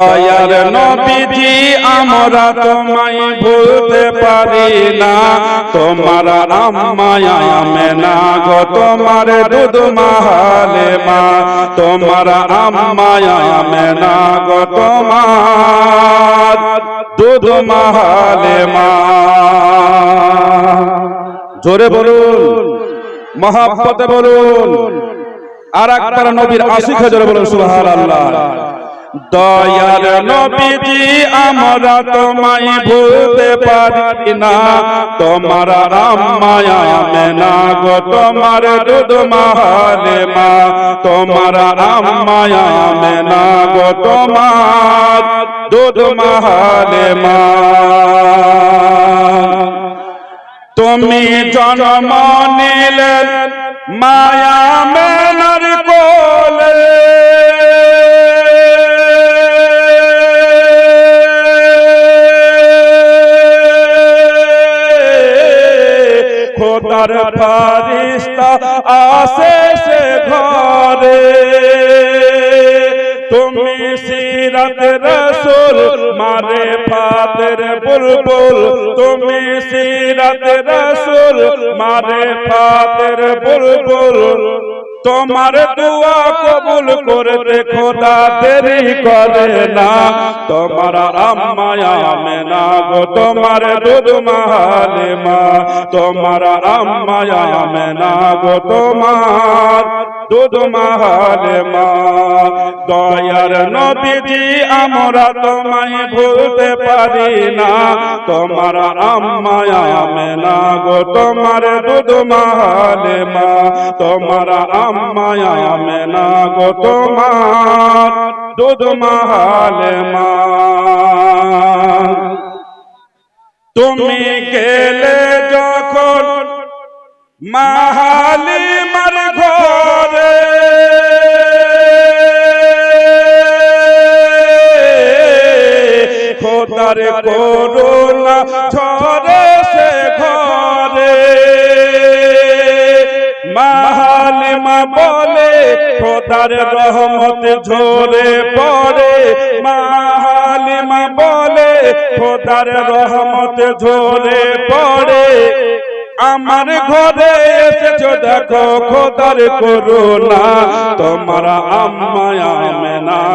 দয়ার নবীজি, আমরা তোমায় ভুলতে পারি না। তোমার আম্মায়া মেনা গো, তোমার দুধ মাহালে মা তোমার আম্মায়া মেনা গো, তোমার দুধ মাহালে মা জোরে বলুন, মহাব্বতে বলুন আর একবার নবীর আশিক জোরে বলুন, সুবহানাল্লাহ। দয়াল নবীজি, আমরা তোমায় ভুলতে পারি না। তোমার আম্মায়া মেনা গো, তোমার দুধ মাহালে মা তোমার আম্মায়া মেনা গো, তোমার দুধ মাহালে মা তুমি জন্ম নিলে মায়া মেনার কোলে খোদার ফারিস্তা আসে সে ঘরে। তুমি সিরাত রসুল মারে ফাতের বুলবুল। তুমি সিরাত রসুল মারে ফাতের বুলবুল। তোমার দোয়া কবুল করতে খোদা দেরি করে না। তোমার আম্মায়া মেনা গো, তোমার দুধ মাহালে মা তোমার আম্মায়া মেনা গো, তোমার দুধ মাহালে মা দয়ার নবীজি, আমরা তোমায় ভুলতে পারি না। তোমার আম্মায়া মেনা গো, তোমার দুধ মাহালে মা তোমার আম্মায়া মেনা গো তোমার মা তুমি গেলে যখন মাহালি খোদার রহমত ঝরে পড়ে মাহালিমা বলে, খোদার রহমত ঝরে পড়ে। আমার ঘরে এসেছ দেখো, খোদার করুণা, তোমার আম্মায় মেনা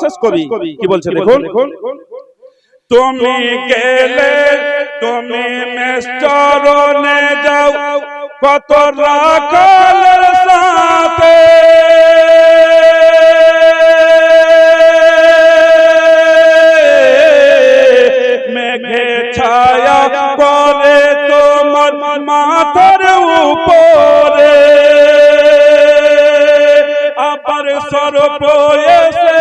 শেষ কবি কি বলছে দেখুন? তুমি গেলে তুমি মেস্তরনে যাও কত রাখালের সাথে। মেঘে ছায়া করে তোমার মাথার উপরে। সর্প এসে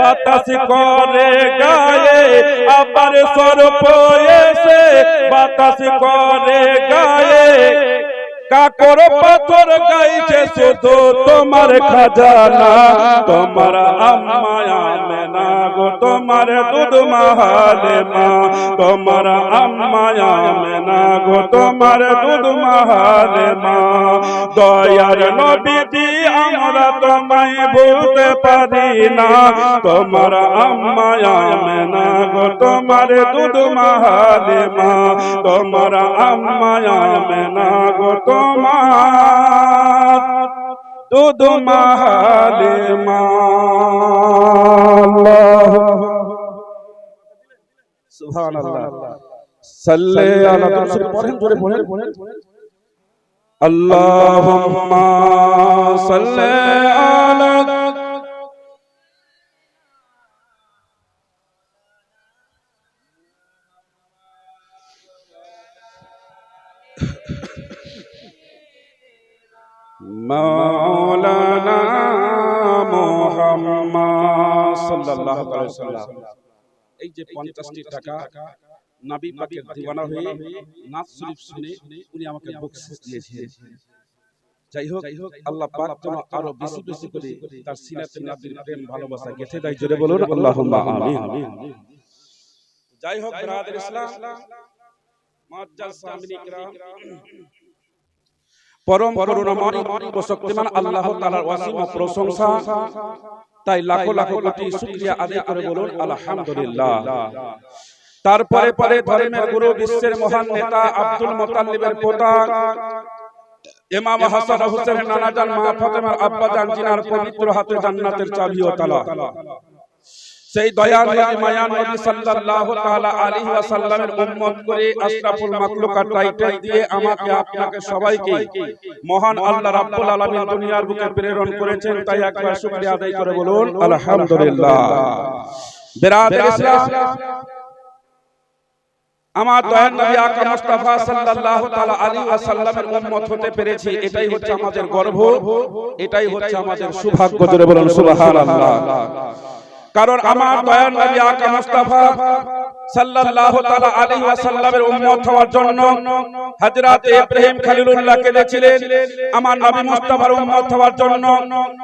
বাতাস করে গায়ে আবার সর্প এসে বাতাস করে গায়ে। কাকর পাথর গাইছে শুধু তোমার খাজানা। তোমার আম্মায়া মেনা গো, তোমার দুধ মাহালে মা তোমার আম্মায়া মেনা গো, তোমার দুধ মাহালে মা দয়ার নবীজি, আমরা তোমায় ভুলতে পারি না। তোমার আম্মায়া মেনা গো, তোমার দুধ মাহালে মা তোমার আম্মায়া মেনা গো তোমার দুধ মাহালে মা সুবহানাল্লাহ সাল্লে আলা রাসূল পড়েন জোরে পড়েন আল্লাহুম্মা সাল্লি আলা مولانا محمد সাল্লাল্লাহু আলাইহি ওয়াসাল্লাম এই যে 50টি টাকা নবী পাকের দিওয়ানা হয়ে নাচ শরীফ শুনে উনি আমাকে বকশিশ দিয়েছিলেন যাই হোক আল্লাহ পাক যেন আরো বেশি বেশি করে তার সিনাতে নবীর প্রেম ভালোবাসা গেঁথে দেয় জোরে বলুন আল্লাহুম্মা আমিন যাই হোক ব্রাদার ইসলাম মুআজ্জাজ সামিনী کرام পরম করুণাময় ও শক্তিমান আল্লাহ তাআলার অসীম প্রশংসা। তাই লাখো লাখো কোটি শুকরিয়া আদায় করে বলুন আলহামদুলিল্লাহ। তারপরে পরে ধর্মের গুরু বিশ্বের মহান নেতা আব্দুল মোতাল্লিবের পোতা ইমাম হাসান হোসেন নানা জান মা ফাতেমার আব্বা জান জিনার পবিত্র হাতে জান্নাতের চাবি ও তালা। সেই দয়াল নবী মায়ান নবী সাল্লাল্লাহু তাআলা আলাইহি ওয়াসাল্লামের উম্মত করে আশরাফুল মাখলুকাত টাইটেল দিয়ে আমাকে আপনাকে সবাইকে মহান আল্লাহ রাব্বুল আলামিন দুনিয়ার বুকে প্রেরণ করেছেন তাই একবার শুকরিয়া আদায় করে বলুন আলহামদুলিল্লাহ। বিরাদার ইসলাম। আমার দয়ার নবী আকা মুস্তাফা সাল্লাল্লাহু তাআলা আলাইহি ওয়াসাল্লামের উম্মত হতে পেরেছি। এটাই হচ্ছে আমাদের গর্ব। এটাই হচ্ছে আমাদের সৌভাগ্য। জোরে বলুন সুবহানাল্লাহ। কারণ আমার দয়ার নবী আকা মুস্তাফা সাল্লাল্লাহু তাআলা আলাইহি ওয়াসাল্লামের উম্মত হওয়ার জন্য হযরত ইব্রাহিম খলিলুল্লাহ কেঁদেছিলেন আমার নবী মুস্তাফার উম্মত হওয়ার জন্য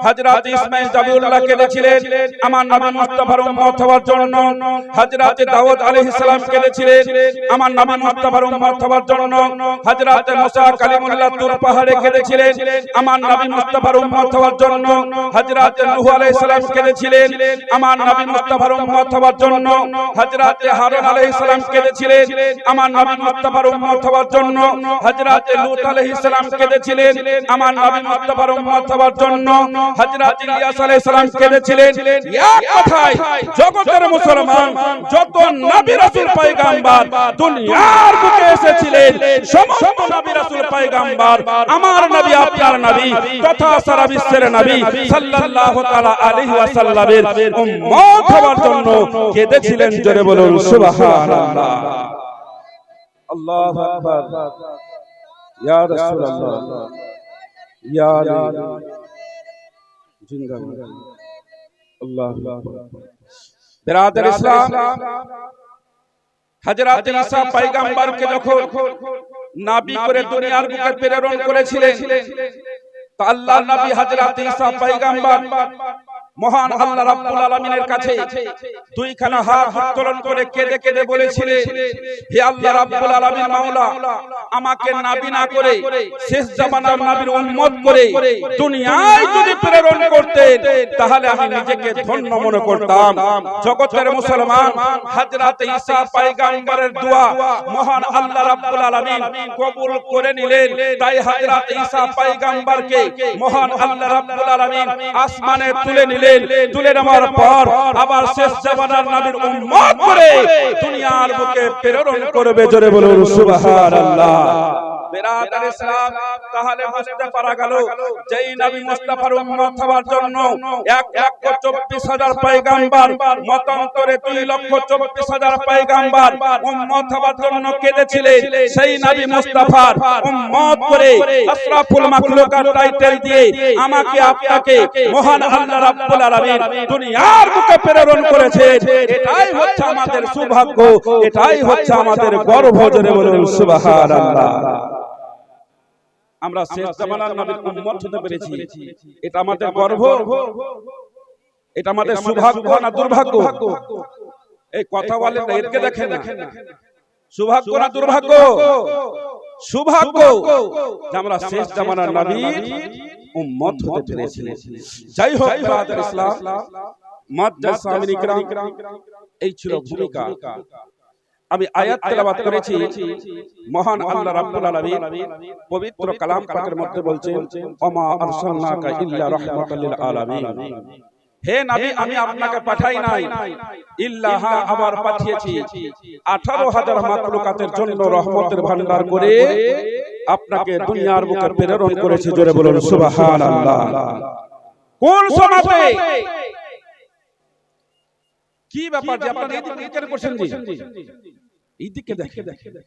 হযরত ইসমাঈল জাবিউল্লাহ কেঁদেছিলেন আমার নবী মুস্তাফার উম্মত হওয়ার জন্য হযরত দাউদ আলাইহিস সালাম কেঁদেছিলেন আমার নবী মুস্তাফার উম্মত হওয়ার জন্য হযরত মুসা কালিমুল্লাহ তুর পাহাড়ে কেঁদেছিলেন আমার নবী মুস্তাফার উম্মত হওয়ার জন্য হযরত নূহ আলাইহিস সালাম কেঁদেছিলেন আমার নবী মুস্তাফার উম্মত হওয়ার জন্য হযরত হারুন আলাইহিস সালাম কেঁদেছিলেন। আমার নবী মুস্তাফার উম্মত হওয়ার জন্য হযরত লূত আলাইহিস সালাম কেঁদেছিলেন। আমার নবী মুস্তাফার উম্মত হওয়ার জন্য হযরত ইলিয়াস আলাইহিস সালাম কেঁদেছিলেন। এক কথায়? জগতের মুসলমান, যত নবী রাসূল পয়গাম্বার দুনিয়ার বুকে এসেছিলেন, সমস্ত নবী রাসূল পয়গাম্বার, আমার নবী, আপনার নবী, তথা সারা বিশ্বের নবী সাল্লাল্লাহু তাআলা আলাইহি ওয়াসাল্লামের উম্মত। হওয়ার জন্য কেঁদেছিলেন জোরে বলুন সুবহানাল্লাহ। আল্লাহু আকবার। ইয়া রাসূলুল্লাহ। ইয়া আলী জিন্দাবাদ। আল্লাহু আকবার। বিরাদার ইসলাম। হযরত ঈসা পয়গম্বরকে যখন নবী করে দুনিয়ার বুকে প্রেরণ করেছিলেন। তো আল্লাহর নবী হযরত ঈসা পয়গম্বর মহান আল্লাহ রাব্বুল আলামিনের কাছে দুইখানা হাত উত্তোলন করে কেঁদে কেঁদে বলেছিলেন হে আল্লাহ রাব্বুল আলামিন মাওলা আমাকে নবী না করে শেষ জামানার নবীর উম্মত করে দুনিয়ায় যদি প্রেরণ করতেন তাহলে আমি নিজেকে ধন্য মনে করতাম। জগতের মুসলমান হযরত ঈসা পয়গম্বরের দোয়া মহান আল্লাহ রাব্বুল আলামিন কবুল করে নিলেন। তাই হযরত ঈসা পয়গম্বরকে মহান আল্লাহ রাব্বুল আলামিন আসমানে তুলে নিলেন তুলে নেওয়ার পর, আবার শেষ জামানার নবীর উম্মত করে দুনিয়ার বুকে প্রেরণ করবে জোরে বলুন, সুবহানাল্লাহ। বেরাদার ইসলাম তাহলে বুঝতে পারা গেল যেই নবী মুস্তাফার উম্মত হওয়ার জন্য 1 লক্ষ 24 হাজার পয়গাম্বর মতান্তরে 2 লক্ষ 24 হাজার পয়গাম্বর উম্মত হওয়ার জন্য কেঁদেছিলেন সেই নবী মুস্তাফার উম্মত করে আশরাফুল মাখলুকাত টাইটেল দিয়ে আমাকে আপনাকে মহান আল্লাহ রাব্বুল আলামিন দুনিয়ার বুকে প্রেরণ করেছে। এটাই হচ্ছে আমাদের সৌভাগ্য। এটাই হচ্ছে আমাদের গর্ব জোরে বলুন। সুবহানাল্লাহ। আমরা শেষ জামানার নবীর উম্মত হতে পেরেছি। এটা আমাদের গর্ব। এটা আমাদের সৌভাগ্য না দুর্ভাগ্য? এই কথা বলে দেখে দেখেন সৌভাগ্য না দুর্ভাগ্য? সৌভাগ্য? যে আমরা শেষ জামানার নবীর উম্মত হতে পেরেছি। যাই হোক ইসলাম মাদ্রাসা এই ছিল ভূমিকা। আমি আয়াত তেলাওয়াত করেছি। মহান আল্লাহ রাব্বুল আলামিন পবিত্র কালাম পাকের মধ্যে বলছেন ওমা আরসালনাকা ইল্লা রাহমাতাল লিল আলামিন। হে নবী আমি আপনাকে পাঠাই নাই। ইল্লা হা আবার পাঠিয়েছি। 18000 মাখলুকাতের জন্য রহমতের ভান্ডার করে আপনাকে দুনিয়ার বুকে প্রেরণ করেছি জোরে বলুন সুবহানাল্লাহ। কোন সময়তে কি ব্যাপার যে আপনারা এদিকে কেন করছেন জি এইদিকে দেখে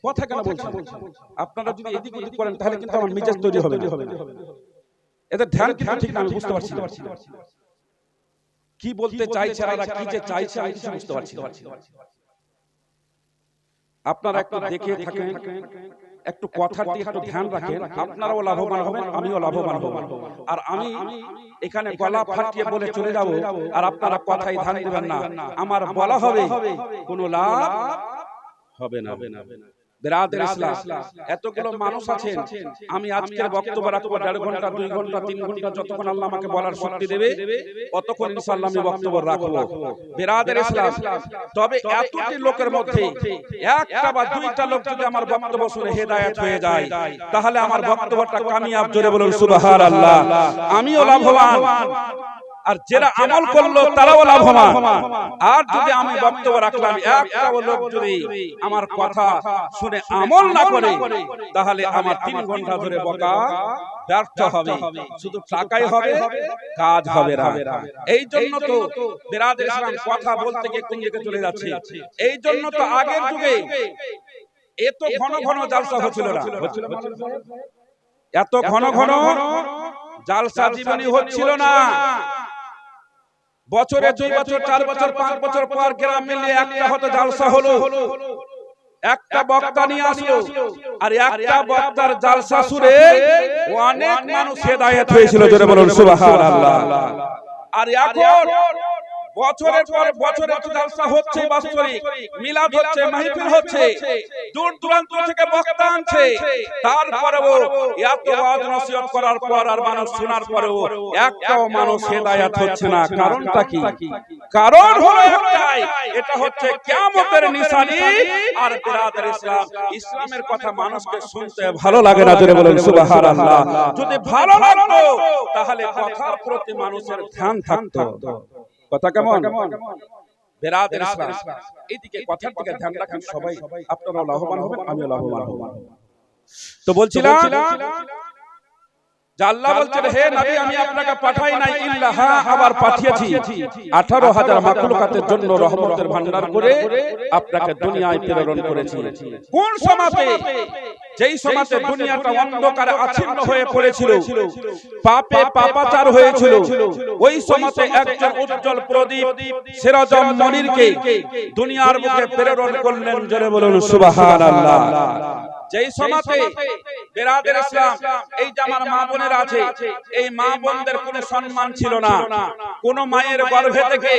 কথা কেন বলছেন? আপনারা যদি এদিক ওদিক করেন তাহলে কিন্তু আমার মেজাজ তৈরি হবে। এদের ধ্যান কিন্তু ঠিক না আমি বুঝতে পারছি না। কি বলতে চাইছে আর কি যে চাইছে আমি কিছু বুঝতে পারছি না। আপনারা একটু দেখে থাকেন। একটু কথার দিকে একটু ধ্যান রাখেন। আপনারাও লাভবান হবেন আমিও লাভবান হব। আর আমি এখানে গলা ফাটিয়ে বলে চলে যাব। আর আপনারা কথাই ধ্যান দিবেন না। আমার বলা হবে কোনো লাভ হবে না। বেরাদের ইসলাম এতগুলো মানুষ আছেন। আমি আজকের বক্তব্য রাখব দেড় ঘণ্টা দুই ঘণ্টা তিন ঘণ্টা যতক্ষণ আল্লাহ আমাকে বলার শক্তি দেবে ইনশাআল্লাহ আমি বক্তব্য রাখব। বেরাদের ইসলাম তবে এতটি লোকের মধ্যে একটা বা দুইটা লোক যদি আমার বক্তব্য শুনে হেদায়েত হয়ে যায় তাহলে আমার বক্তব্যটা কামিয়াব জোরে বলুন সুবহানাল্লাহ। আমিও লাভবান। আর যারা আমল করল তারাও লাভবান। আর যদি আমি বক্তব্য রাখলাম একটা লোক যদি আমার কথা শুনে আমল না করে তাহলে আমার তিন ঘণ্টা ধরে বকা ব্যর্থ হবে। শুধু টাকাই হবে কাজ হবে না। এই জন্য তো বেরাদের ইসলাম কথা বলতে গিয়ে কোন দিকে চলে যাচ্ছে। এই জন্য তো আগের যুগে এত ঘন ঘন জালসা হচ্ছিল না? এত ঘন ঘন জালসা জীবনী হচ্ছিল না। বছরে দুই বছর চার বছর পাঁচ বছর পর গ্রাম মিলিয়ে একটা হতো জালসা হলো। একটা বক্তা নিয়ে আসলো। আর একটা বক্তার জালসা সুরে অনেক মানুষ হেদায়েত হয়েছিল জোরে বলুন সুবহানাল্লাহ। আর এখন বছরের পর বছরে তো জালসা হচ্ছে বাস্তবিক মিলাদ হচ্ছে মাহফিল হচ্ছে। দূর দূরান্ত থেকে বক্তা আনছে। তারপরেও এত ওয়াজ নসিহত করার পর আর মানুষ শোনার পরেও একটাও মানুষ হেদায়েত হচ্ছে না। কারণটা কি? কারণ হলো একটাই। এটা হচ্ছে কিয়ামতের নিশানি আর বিরাদার ইসলাম। ইসলামের কথা মানুষকে শুনতে ভালো লাগে না জোরে বলেন সুবহানাল্লাহ যদি ভালো লাগতো তাহলে কথার প্রতি মানুষের ধ্যান থাকতো। কথা কেমন? বেরাদের ইসলাম এইদিকে কথার দিকে ধ্যান রাখেন সবাই। আপনারাও লাভবান হবেন আমিও লাভবান হব। তো বলছিলাম যে আল্লাহ বলছেন হে নবী আমি আপনাকে পাঠাই নাই ইল্লা আবার পাঠিয়েছি। 18000 মাখলুকাতের জন্য রহমতের ভান্ডার করে আপনাকে দুনিয়ায় প্রেরণ করেছি। কোন যেই দুনিয়াটা অন্ধকারে আচ্ছন্ন হয়ে পড়েছিল। পাপে পাপাচার হয়েছিল। ওই সমাতে একজন উজ্জ্বল প্রদীপ সিরাজম মনিরকে দুনিয়ার মুখে প্রেরণ করলেন। জোরে বলুন সুবহানাল্লাহ। যেই সমাতে বেরাদের ইসলাম এই যে আমার মা বোনের আছে এই মা বোনদের কোনো সম্মান ছিল না। কোন মায়ের গর্ভে থেকে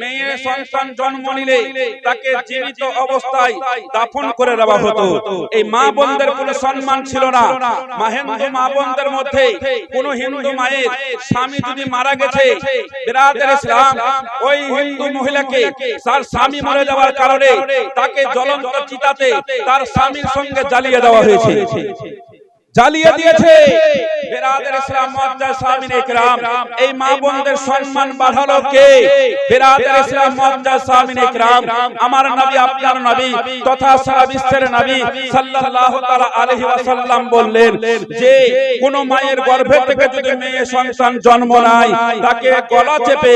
মেয়ে সন্তান জন্ম নিলে তাকে জীবিত অবস্থায় দাফন করে দেওয়া হতো। এই মা বোনদের কোনো সম্মান ছিল না। মাহেন্দ্র মা বোনদের মধ্যে কোন হিন্দু মায়ের স্বামী যদি মারা গেছে বেরাদের ইসলাম ওই হিন্দু মহিলাকে তার স্বামী মরে যাওয়ার কারণে তাকে জ্বলন্ত চিতাতে তার স্বামীর সঙ্গে জ্বালিয়ে দেওয়া হয়েছে জ্বালিয়ে দিয়েছে। বেরাদের ইসলাম মুআজ্জাজ সামিন এই মা বোনদের সম্মান বাড়ালো কে? বেরাদের ইসলাম মুআজ্জাজ সামিন আমার নবী আপনার নবী তথা সারা বিশ্বের নবী সাল্লাল্লাহু তাআলা আলাইহি ওয়াসাল্লাম বললেন যে কোন মায়ের গর্ভে থেকে যদি মেয়ে সন্তান জন্ম নেয় তাকে গলা চেপে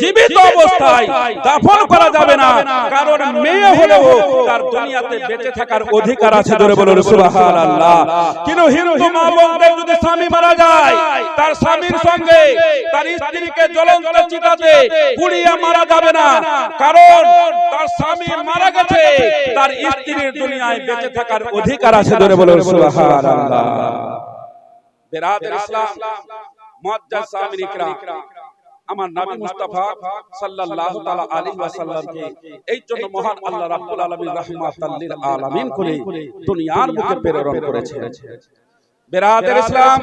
জীবিত অবস্থায় দাফন করা যাবে না। কারণ মেয়ে হলেও তার দুনিয়াতে বেঁচে থাকার অধিকার আছে ধরে বলুন সুবহানাল্লাহ কিন্তু হিন্দু মা বোনদের যদি স্বামী মারা যায়। তার স্বামীর সঙ্গে তার স্ত্রীকে জ্বলন্ত চিতাতে পুড়িয়ে মারা যাবে না। কারণ তার স্বামী মারা গেছে। তার স্ত্রীর দুনিয়ায় বেঁচে থাকার অধিকার আছে ধরে বলুন সুবহানাল্লাহ। বেরাদের ইসলাম মুআজ্জাজ সামিন ইকরাম। আমার নবী মুস্তাফা সাল্লাল্লাহু তাআলা আলাইহি ওয়াসাল্লামকে এই জন্য মহান আল্লাহ রাব্বুল আলামিন রাহমাতাল লিল আলামিন করে দুনিয়ার বুকে প্রেরণ করেছেন। বেরাদের ইসলাম।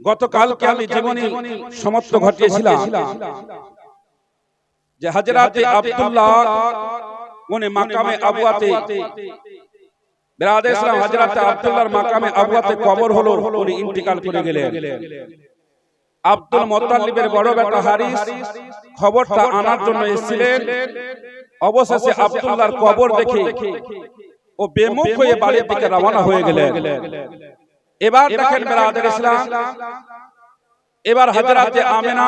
গতকালকে আমি জীবনী সমাপ্ত ঘটিয়েছিলাম। যে আব্দুল্লাহ উনি মাকামে আবুয়াতে। বেরাদের ইসলাম আব্দুল্লাহর মাকামে আবুয়াতে কবর হলো উনি ইন্তিকাল করে গেলেন। আব্দুল মোত্তালিবের বড় বেটা হারিস খবরটা আনার জন্য এসেছিলেন। অবশেষে আব্দুল্লাহর কবর দেখে ও বেমুখ হয়ে বাড়ির দিকে রওনা হয়ে গেলেন। এবার দেখেন বেরাদের ইসলাম। এবার হাজার আমেনা।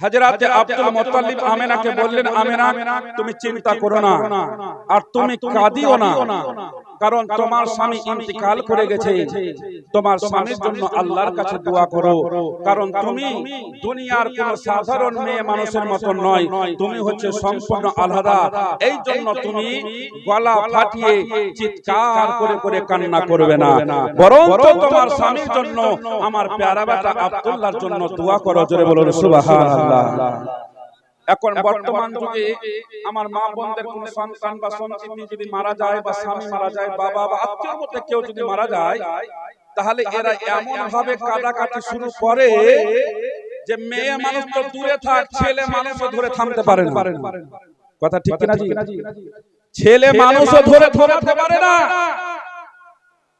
হযরতে আব্দুল মুত্তালিব আমেনাকে বললেন আমেনা তুমি চিন্তা করো না। আর তুমি কাঁদিও না। কারণ তোমার স্বামী ইন্তিকাল করে গেছে। তোমার স্বামীর জন্য আল্লাহর কাছে দোয়া করো। কারণ তুমি দুনিয়ার কোন সাধারণ মেয়ে মানুষের মতো নয়। তুমি হচ্ছে সম্পূর্ণ আলাদা। এই জন্য তুমি গলা ফাটিয়ে চিৎকার করে করে কান্না করবে না। বরং তোমার স্বামীর জন্য আমার প্যারা বেটা আব্দুল্লাহর জন্য দোয়া করো জোরে বলো সুবহানাল্লাহ। এখন বর্তমান যুগে আমার মা বোনদের কোন সন্তান বা সন্তান যদি মারা যায় বা স্বামী মারা যায় বাবা বা আত্মীয় মধ্যে কেউ যদি মারা যায় তাহলে এরা এমন ভাবে কাটাকাটি শুরু করে যে মেয়ে মানুষ তো দূরে থাক ছেলে মানুষও ধরে থামতে পারে না। কথা ঠিক কিনা জি? ছেলে মানুষও ধরে থামতে পারে না।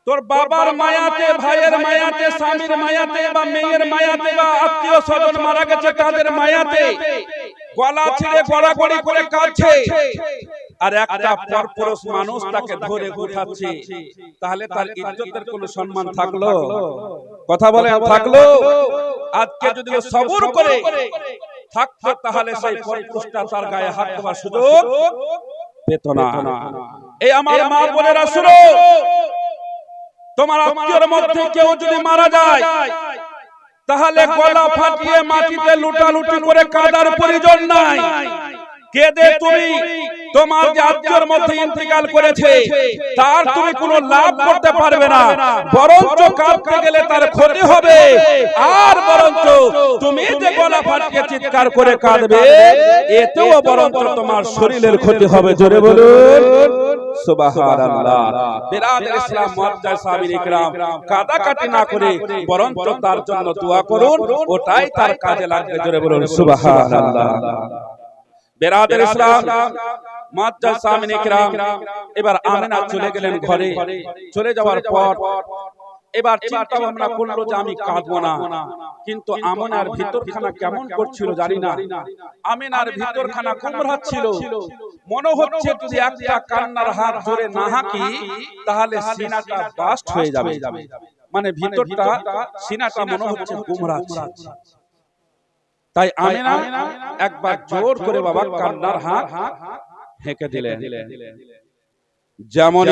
তোর বাবার মায়াতে ভাইয়ের মায়াতে স্বামীর মায়াতে বা মেয়ের মায়াতে বা আত্মীয় স্বজন মারা গেছে তাদের মায়াতে। গলা ছিঁড়ে গড়াগড়ি করে কাঁদছে। আর একটা পরপুরুষ মানুষ তাকে ধরে উঠাচ্ছে তাহলে তার ইজ্জতের কোনো সম্মান থাকল? কথা বলে থাকল? আজকে যদি সবুর করে থাকতো তাহলে সেই পরপুরুষটা তার গায়ে হাত দেওয়ার সুযোগ পেত না। এই আমার মা বোনেরা শুনো। তোমার আত্মীয়র মধ্যে কেউ যদি মারা যায় তাহলে গলা ফাটিয়ে মাটিতে লুটালুটি করে কাদার প্রয়োজন নাই। কেঁদে তুমি তোমার যে মধ্যে ইন্তেকাল করেছে। তার তুমি কোনো লাভ করতে পারবে না। বরঞ্চ কাঁদতে গেলে তার ক্ষতি হবে। আর বরঞ্চ তুমি যে গলা ফাটিয়ে চিৎকার করে কাঁদবে এতেও বরঞ্চ তোমার শরীরের ক্ষতি হবে। জোরে বলুন। সুবহানাল্লাহ। বিরাদের ইসলাম মুআজ্জাজ সাহাবীর ইকরাম। কাটাকাটি না করে বরঞ্চ তার জন্য দোয়া করুন। ওটাই তার কাজে লাগবে। জোরে বলুন। সুবহানাল্লাহ। বেরাদের ইসলাম মুআজ্জাজ সাহাবীন ইকরাম এবার আমিনা চলে গেলেন ঘরে। চলে যাওয়ার পর এবার চিন্তা ভাবনা করল যে আমি কাঁদবো না। কিন্তু আমিনার ভিতরখানা কেমন করছিল জানি না। আমিনার ভিতরখানা কুমড়াচ্ছিল মনে হচ্ছে যদি একটা কান্নার হাত জোরে না হাঁকি তাহলে সিনাটা বাস্ট হয়ে যাবে। মানে ভিতরটা সিনাটা মনে হচ্ছে কুমড়াচ্ছে তাই আমিনা একবার জোর করে বাবা কান্নার হাত হেঁকে দিলেন। যেমন